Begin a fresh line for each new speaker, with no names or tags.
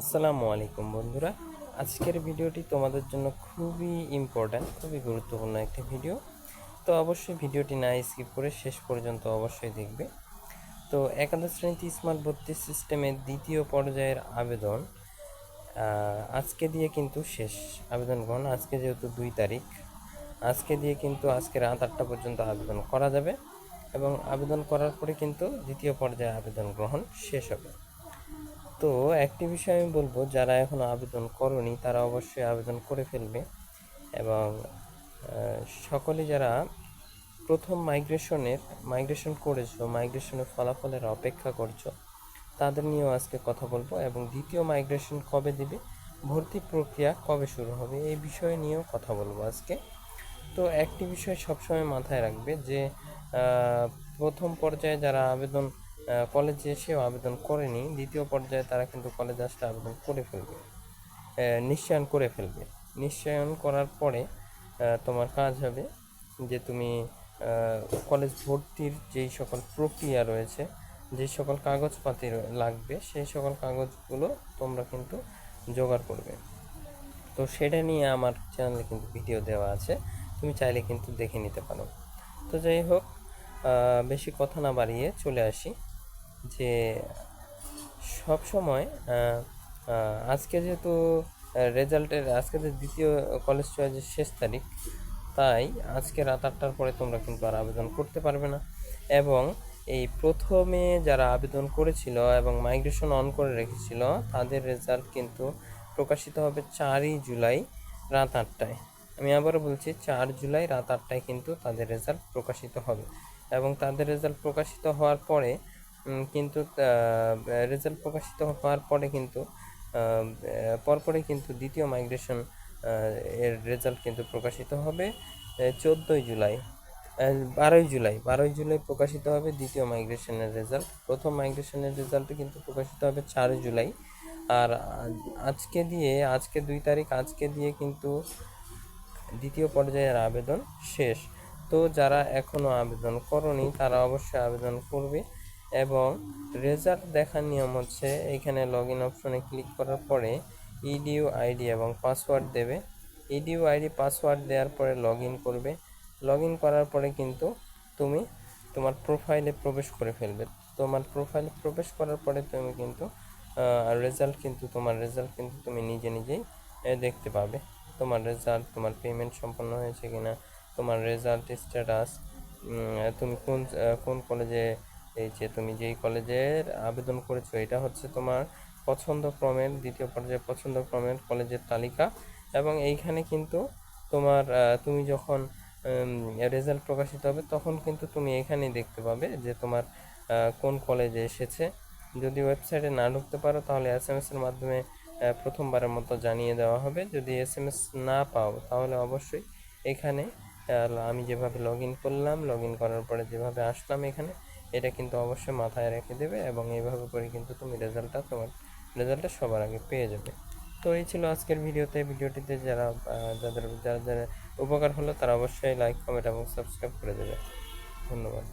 আসসালামু আলাইকুম বন্ধুরা। আজকের ভিডিওটি তোমাদের জন্য খুবই ইম্পর্ট্যান্ট খুবই গুরুত্বপূর্ণ একটা ভিডিও। তো অবশ্যই ভিডিওটি না স্কিপ করে শেষ পর্যন্ত অবশ্যই দেখবে। তো একাদশ শ্রেণীতে স্মার্ট ভর্তি সিস্টেমের দ্বিতীয় পর্যায়ের আবেদন আজকে দিয়ে কিন্তু শেষ আবেদন গ্রহণ। আজকে যেহেতু দুই তারিখ, আজকে দিয়ে কিন্তু আজকে রাত আটটা পর্যন্ত আবেদন করা যাবে এবং আবেদন করার পরে কিন্তু দ্বিতীয় পর্যায়ে আবেদন গ্রহণ শেষ হবে। তো একটি বিষয় আমি বলব, যারা এখনও আবেদন করনি তারা অবশ্যই আবেদন করে ফেলবে এবং সকলে যারা প্রথম মাইগ্রেশনের, মাইগ্রেশন করেছ, মাইগ্রেশনের ফলাফলের অপেক্ষা করছ, তাদের নিয়েও আজকে কথা বলব এবং দ্বিতীয় মাইগ্রেশন কবে দিবে, ভর্তি প্রক্রিয়া কবে শুরু হবে, এই বিষয় নিয়েও কথা বলব আজকে। তো একটি বিষয় সবসময় মাথায় রাখবে যে প্রথম পর্যায়ে যারা আবেদন কলেজে এসেও আবেদন করেনি। দ্বিতীয় পর্যায়ে তারা কিন্তু কলেজে আসলে আবেদন করে ফেলবে। নিশ্চয়ন করে ফেলবে। নিশ্চয়ন করার পরে তোমার কাজ হবে যে তুমি কলেজ ভর্তির যেই সকল প্রক্রিয়া রয়েছে, যে সকল কাগজপাতি লাগবে, সেই সকল কাগজগুলো তোমরা কিন্তু জোগাড় করবে। তো সেটা নিয়ে আমার চ্যানেলে কিন্তু ভিডিও দেওয়া আছে। তুমি চাইলে কিন্তু দেখে নিতে পারো। তো যাই হোক বেশি কথা না বাড়িয়ে চলে আসি। যে সব সময় আজকে যেহেতু রেজাল্টের আজকে যে দ্বিতীয় কলেজ চয়েসের শেষ তারিখ, তাই আজকে রাত আটটার পরে তোমরা কিন্তু আর আবেদন করতে পারবে না। এবং এই প্রথমে যারা আবেদন করেছিল এবং মাইগ্রেশন অন করে রেখেছিল, তাদের রেজাল্ট কিন্তু প্রকাশিত হবে চারই জুলাই রাত আটটায়। আমি আবারও বলছি, চার জুলাই রাত আটটায় কিন্তু তাদের রেজাল্ট প্রকাশিত হবে। এবং তাদের রেজাল্ট প্রকাশিত হওয়ার পরে কিন্তু রেজাল্ট প্রকাশিত হওয়ার পরে কিন্তু পরপরে কিন্তু দ্বিতীয় মাইগ্রেশন এর রেজাল্ট কিন্তু প্রকাশিত হবে চোদ্দোই জুলাই বারোই জুলাই বারোই জুলাই প্রকাশিত হবে দ্বিতীয় মাইগ্রেশনের রেজাল্ট প্রথম মাইগ্রেশনের রেজাল্ট কিন্তু প্রকাশিত হবে চারই জুলাই। আর আজকে দিয়ে, আজকে দুই তারিখ, আজকে দিয়ে কিন্তু দ্বিতীয় পর্যায়ের আবেদন শেষ। তো যারা এখনও আবেদন করনি, তারা অবশ্যই আবেদন করবে। এবং রেজাল্ট দেখার নিয়ম হচ্ছে এখানে লগ ইন অপশনে ক্লিক করার পরে ইডিউ আইডি এবং পাসওয়ার্ড দেবে। ইডিউ আইডি পাসওয়ার্ড দেওয়ার পরে লগ ইন করবে। লগ ইন করার পরে কিন্তু তুমি তোমার প্রোফাইলে প্রবেশ করে ফেলবে। তোমার প্রোফাইলে প্রবেশ করার পরে তুমি কিন্তু রেজাল্ট কিন্তু, তোমার রেজাল্ট কিন্তু তুমি নিজে নিজেই দেখতে পাবে। তোমার রেজাল্ট তোমার পেমেন্ট সম্পন্ন হয়েছে কিনা, তোমার রেজাল্ট স্ট্যাটাস তুমি কোন কোন কলেজে এই যে তুমি যেই কলেজের আবেদন করেছ, এটা হচ্ছে তোমার পছন্দ ক্রমের দ্বিতীয় পর্যায়ে পছন্দ ক্রমের কলেজের তালিকা। এবং এইখানে কিন্তু তোমার তুমি যখন রেজাল্ট প্রকাশিত হবে, তখন কিন্তু তুমি এখানেই দেখতে পাবে যে তোমার কোন কলেজে এসেছে। যদি ওয়েবসাইটে না ঢুকতে পারো, তাহলে এস এম এসের মাধ্যমে প্রথমবারের মতো জানিয়ে দেওয়া হবে। যদি এস এম এস না পাও, তাহলে অবশ্যই এখানে আমি যেভাবে লগ ইন করলাম লগ ইন করার পরে যেভাবে আসলাম এখানে এটা কিন্তু অবশ্যই মাথায় রেখে দেবে এবং এইভাবে করে কিন্তু তুমি রেজাল্টটা তোমার রেজাল্টটা সবার আগে পেয়ে যাবে। তো এই ছিল আজকের ভিডিওতে। ভিডিওটিতে যারা যাদের যারা যারা উপকার হলো তারা অবশ্যই লাইক কমেন্ট এবং সাবস্ক্রাইব করে দেবে। ধন্যবাদ।